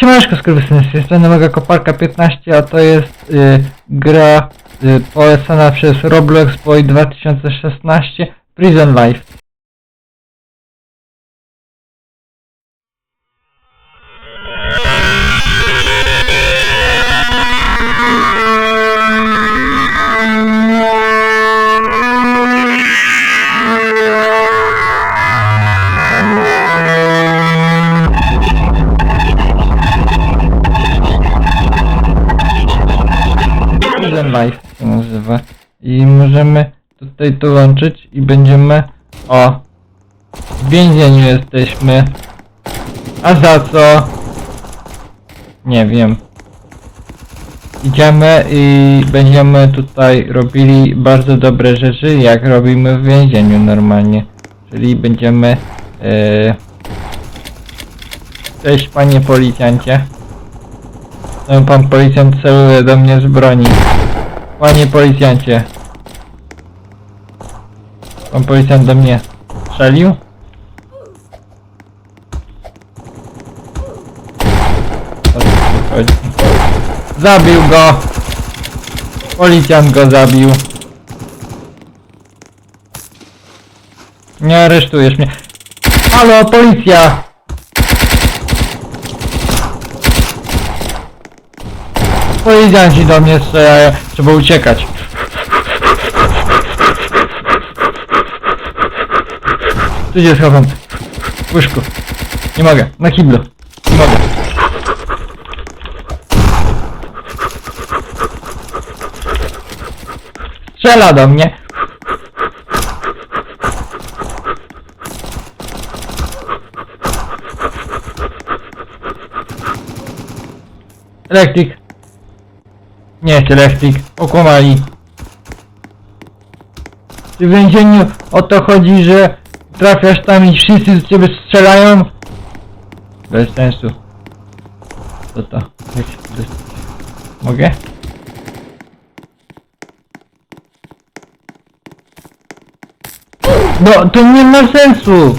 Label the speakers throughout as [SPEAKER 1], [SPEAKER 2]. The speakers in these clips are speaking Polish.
[SPEAKER 1] Siemaneczko skurwysyny, z tej strony Mega Koparka 15, a to jest y, gra y, polecana przez Roblox Boy 2016 Prison Life. Możemy tutaj dołączyć i będziemy... O! W więzieniu jesteśmy. A za co? Nie wiem. Idziemy i będziemy tutaj robili bardzo dobre rzeczy, jak robimy w więzieniu normalnie. Czyli będziemy... Yy... Cześć panie policjancie. Ten pan policjant celuje do mnie z broni. Panie policjancie. Pan policjant do mnie strzelił? Zabił go! Policjant go zabił. Nie aresztujesz mnie. Halo, policja! Policjanci do mnie strzelają. Trzeba uciekać. Tu się schowam. W. Nie mogę. Na kiblu. Nie mogę. Strzela do mnie. Elektryk. Nie jest elektryk. Okłamali. W więzieniu o to chodzi, że trafiasz tam i wszyscy z ciebie strzelają? Bez sensu. Co to? Jak się? Mogę? No, to nie ma sensu!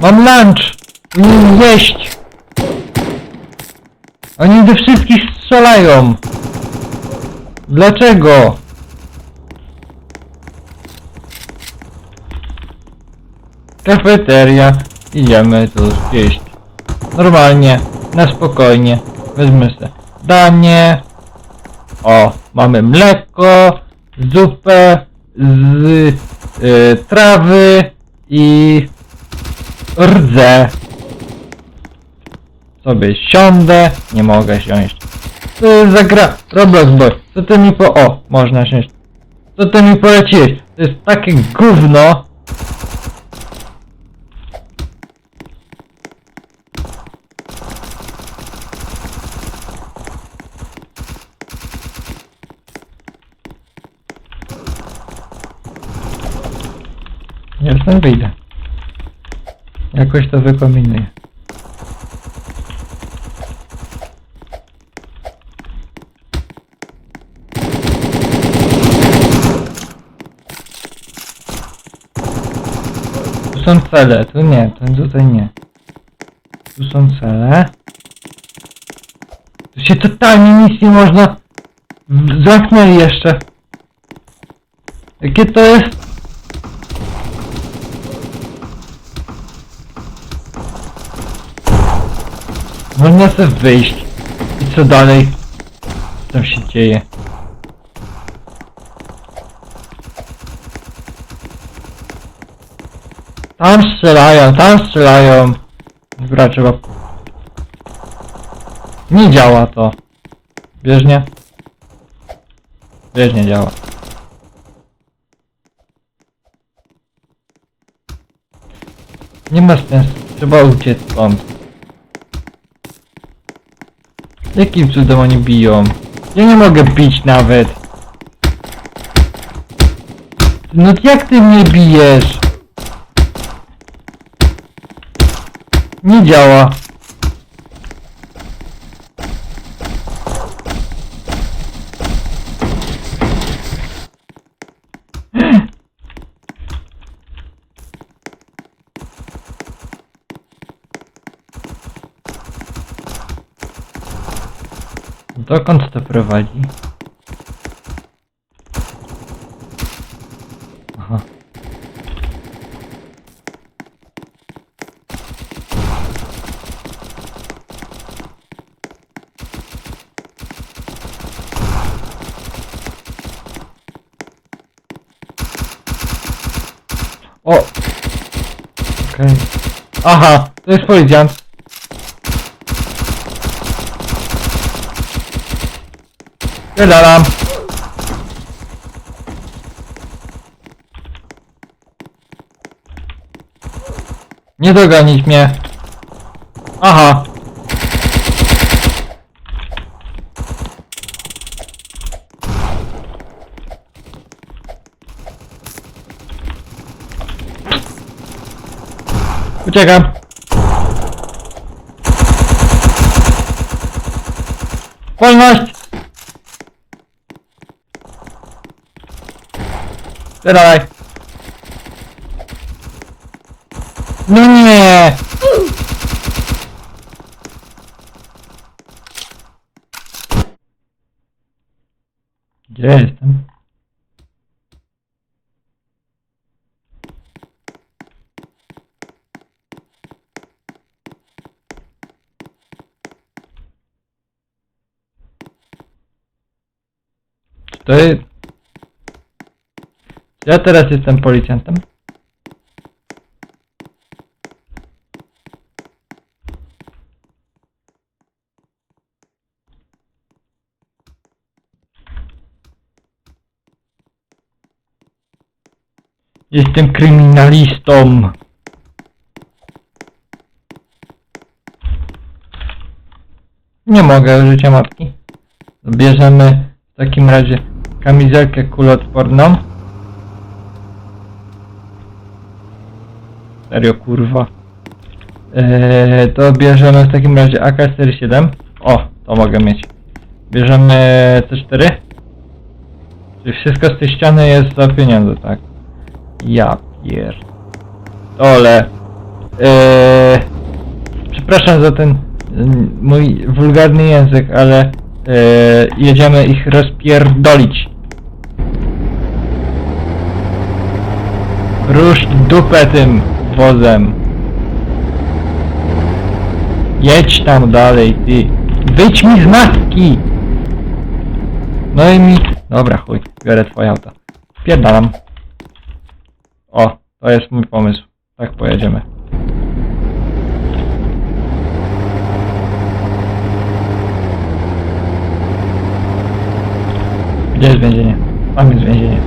[SPEAKER 1] Mam lunch! Nie jeść! Oni do wszystkich strzelają! Dlaczego? Kafeteria. Idziemy tu zjeść. Normalnie, na spokojnie. Wezmę sobie danie. O, mamy mleko, zupę z y, trawy i rdze. Sobie siądę. Nie mogę siąść. Co jest za gra? Roblox Boy. Co ty mi po... O, można siąść. Co ty mi poleciłeś? To jest takie gówno. Ja stąd wyjdę. Jakoś to wykombinuję. Tu są cele, tu nie, tu tutaj nie. Tu są cele. Tu się totalnie nic nie można... Zamknęli jeszcze. Jakie to jest? Można sobie wyjść. I co dalej? Co tam się dzieje? Tam strzelają, tam strzelają. Dobra, trzeba... Nie działa to. Bieżnie? Bieżnie działa. Nie ma sensu, trzeba uciec stąd. Jakim cudem oni biją? Ja nie mogę bić nawet. No jak ty mnie bijesz? Nie działa. Dokąd to prowadzi? Aha. O! Okej. Aha, to jest policjant. Wydalam. Nie dogonić mnie. Aha. Uciekam. Wolność! Dawaj. No nie! Gdzie jestem? Czy to jest... Czy ja teraz jestem policjantem? Jestem kryminalistą. Nie mogę życia matki. Bierzemy w takim razie kamizelkę kuloodporną. Serio kurwa. Eee, to bierzemy w takim razie AK-47. O, to mogę mieć. Bierzemy C4. Czyli wszystko z tej ściany jest za pieniądze, tak? Ja pier... Ole. Eee, przepraszam za ten mm, mój wulgarny język, ale eee, jedziemy ich rozpierdolić. Rusz dupę tym wozem. Jedź tam dalej, ty. Wyjdź mi z maski! No i mi... Dobra, chuj, biorę twoje auto. Spierdalam. O, to jest mój pomysł. Tak pojedziemy. Gdzie jest więzienie? Tam jest więzienie.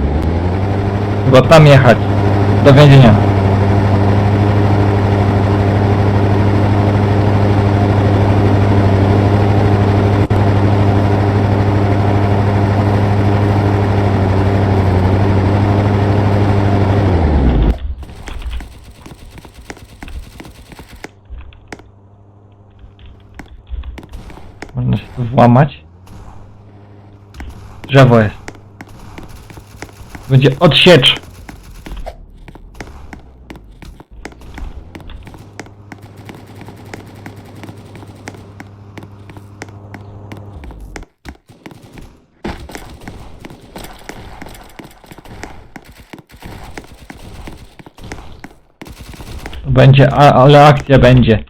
[SPEAKER 1] Chyba tam jechać. Do więzienia. Włamać. Drzewo jest. Będzie odsiecz. Będzie, ale akcja będzie.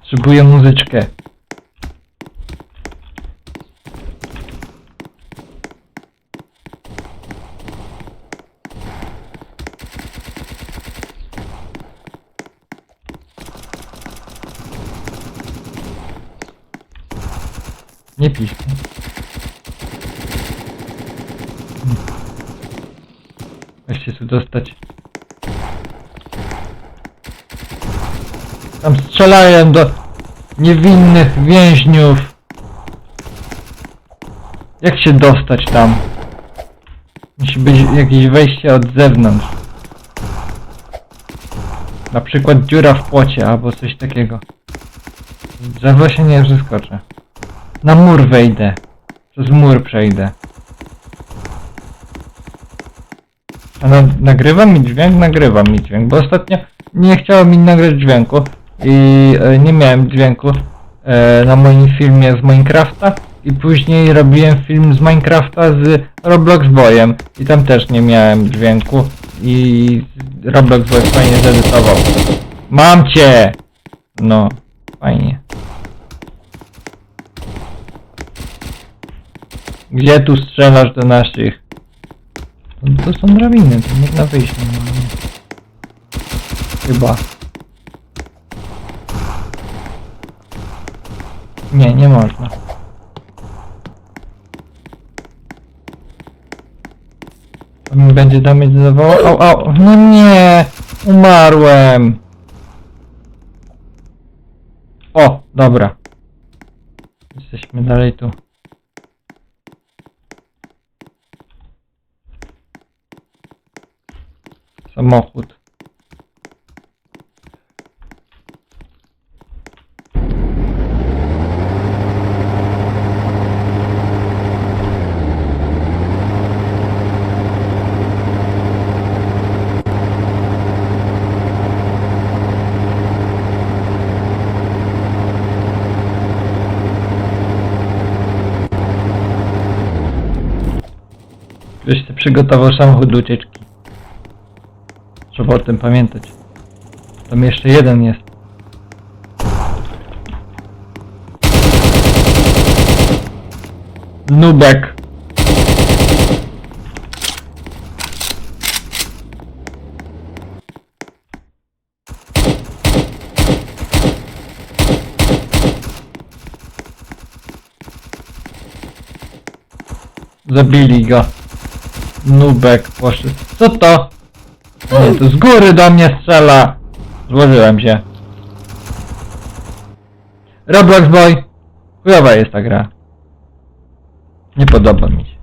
[SPEAKER 1] Potrzebuję muzyczkę. Nie pisz. Weź się tu dostać. Tam strzelają do niewinnych więźniów. Jak się dostać tam? Musi być jakieś wejście od zewnątrz. Na przykład dziura w płocie albo coś takiego. Drzewo się nie przeskoczę. Na mur wejdę. Przez mur przejdę. A na, nagrywa mi dźwięk? Nagrywa mi dźwięk, bo ostatnio nie chciało mi nagrać dźwięku i e, nie miałem dźwięku e, na moim filmie z Minecrafta i później robiłem film z Minecrafta z Roblox Boyem i tam też nie miałem dźwięku i Roblox Boy fajnie zedytował. Mam cię! No, fajnie. Gdzie tu strzelasz do naszych? To, to są drabiny, to można wyjść normalnie. Chyba. Nie, nie można. To mi będzie damage zadawało. Au, au, no nie! Umarłem! O, dobra. Jesteśmy dalej tu. Samochód. Ktoś przygotował samochód do ucieczki. Trzeba o tym pamiętać. Tam jeszcze jeden jest. Nubek. Zabili go. Nubek poszedł. Co to? Nie, to z góry do mnie strzela. Złożyłem się. Roblox Boy. Chujowa jest ta gra. Nie podoba mi się.